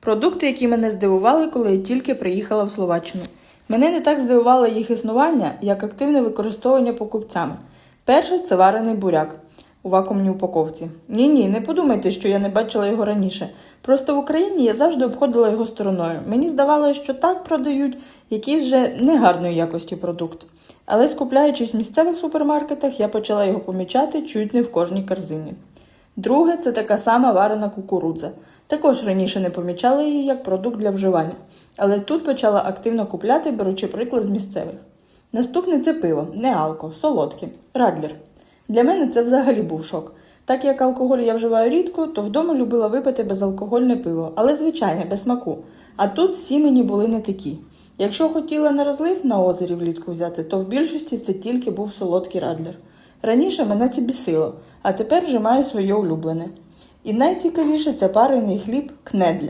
Продукти, які мене здивували, коли я тільки приїхала в Словаччину. Мене не так здивувало їх існування, як активне використовування покупцями. Перше це варений буряк у вакуумній упаковці. Ні, ні, не подумайте, що я не бачила його раніше. Просто в Україні я завжди обходила його стороною. Мені здавалося, що так продають якийсь вже негарної якості продукт. Але скупляючись в місцевих супермаркетах, я почала його помічати чуть не в кожній корзині. Друге це така сама варена кукурудза. Також раніше не помічала її як продукт для вживання, але тут почала активно купляти, беручи приклад з місцевих. Наступне це пиво, не алко, солодке, радлер. Для мене це взагалі був шок. Так як алкоголь я вживаю рідко, то вдома любила випити безалкогольне пиво, але звичайне, без смаку. А тут всі мені були не такі. Якщо хотіла на розлив на озері влітку взяти, то в більшості це тільки був солодкий радлер. Раніше мене це бісило, а тепер вже маю своє улюблене. І найцікавіше це парений хліб кнедль.